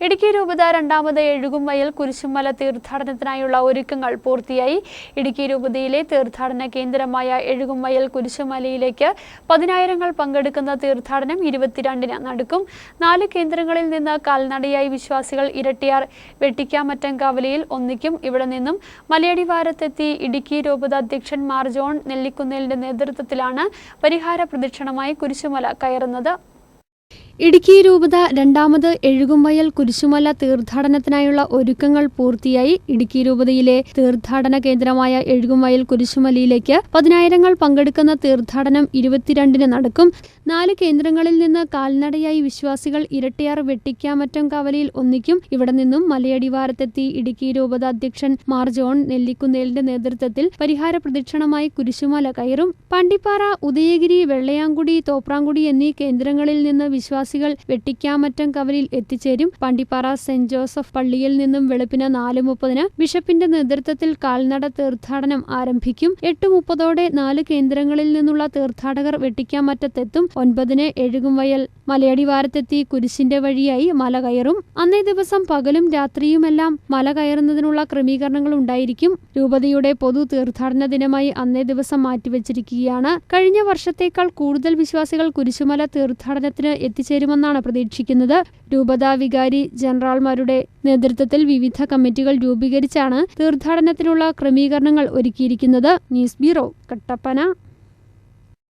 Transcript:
ഇടുക്കി രൂപത രണ്ടാമത് എഴുകുംവയൽ കുരിശുമല തീർത്ഥാടനത്തിനായുള്ള ഒരുക്കങ്ങൾ പൂർത്തിയായി. ഇടുക്കി രൂപതയിലെ തീർത്ഥാടന കേന്ദ്രമായ എഴുകുംവയൽ കുരിശുമലയിലേക്ക് പതിനായിരങ്ങൾ പങ്കെടുക്കുന്ന തീർത്ഥാടനം ഇരുപത്തിരണ്ടിന് നടക്കും. നാല് കേന്ദ്രങ്ങളിൽ നിന്ന് കാൽനടയായി വിശ്വാസികൾ ഇരട്ടിയാർ വെട്ടിക്കാമറ്റം കവലയിൽ ഒന്നിക്കും. ഇവിടെ നിന്നും മലയടിവാരത്തെത്തി ഇടുക്കി രൂപത അധ്യക്ഷൻ മാർ ജോൺ നെല്ലിക്കുന്നേലിന്റെ നേതൃത്വത്തിലാണ് പരിഹാര പ്രദക്ഷിണമായി കുരിശുമല കയറുന്നത്. ഇടുക്കി രൂപത രണ്ടാമത് എഴുകുംവയൽ കുരിശുമല തീർത്ഥാടനത്തിനായുള്ള ഒരുക്കങ്ങൾ പൂർത്തിയായി. ഇടുക്കി രൂപതയിലെ തീർത്ഥാടന കേന്ദ്രമായ എഴുകുംവയൽ കുരിശുമലയിലേക്ക് പതിനായിരങ്ങൾ പങ്കെടുക്കുന്ന തീർത്ഥാടനം ഇരുപത്തിരണ്ടിന് നടക്കും. നാല് കേന്ദ്രങ്ങളിൽ നിന്ന് കാൽനടയായി വിശ്വാസികൾ ഇരട്ടിയാർ വെട്ടിക്കാമറ്റം കവലയിൽ ഒന്നിക്കും. ഇവിടെ നിന്നും മലയടിവാരത്തെത്തി ഇടുക്കി രൂപത അധ്യക്ഷൻ മാർ ജോൺ നെല്ലിക്കുന്നേലിന്റെ നേതൃത്വത്തിൽ പരിഹാര പ്രദക്ഷിണമായി കുരിശുമല കയറും. പണ്ടിപ്പാറ ഉദയഗിരി വെള്ളയാങ്കുടി തോപ്രാങ്കുടി എന്നീ കേന്ദ്രങ്ങളിൽ നിന്ന് വിശ്വാസികൾ വെട്ടിക്കാമറ്റം കവലിൽ എത്തിച്ചേരും. പണ്ടിപ്പാറ സെന്റ് ജോസഫ് പള്ളിയിൽ നിന്നും വെളുപ്പിന് നാല് മുപ്പതിന് ബിഷപ്പിന്റെ നേതൃത്വത്തിൽ കാൽനട തീർത്ഥാടനം ആരംഭിക്കും. എട്ട് മുപ്പതോടെ നാല് കേന്ദ്രങ്ങളിൽ നിന്നുള്ള തീർത്ഥാടകർ വെട്ടിക്കാമറ്റത്തെത്തും. ഒൻപതിന് എഴുകുംവയൽ മലയടിവാരത്തെത്തി കുരിശിന്റെ വഴിയായി മല കയറും. അന്നേ ദിവസം പകലും രാത്രിയുമെല്ലാം മല കയറുന്നതിനുള്ള ക്രമീകരണങ്ങൾ ഉണ്ടായിരിക്കും. രൂപതയുടെ പൊതു തീർത്ഥാടന ദിനമായി അന്നേ ദിവസം മാറ്റിവെച്ചിരിക്കുകയാണ്. കഴിഞ്ഞ വർഷത്തേക്കാൾ കൂടുതൽ വിശ്വാസികൾ കുരിശുമല തീർത്ഥാടനത്തിന് എത്തിച്ചേരുമെന്നാണ് പ്രതീക്ഷിക്കുന്നത്. രൂപതാ വികാരി ജനറൽമാരുടെ നേതൃത്വത്തിൽ വിവിധ കമ്മിറ്റികൾ രൂപീകരിച്ചാണ് തീർത്ഥാടനത്തിനുള്ള ക്രമീകരണങ്ങൾ ഒരുക്കിയിരിക്കുന്നത്. News bureau Kattappana.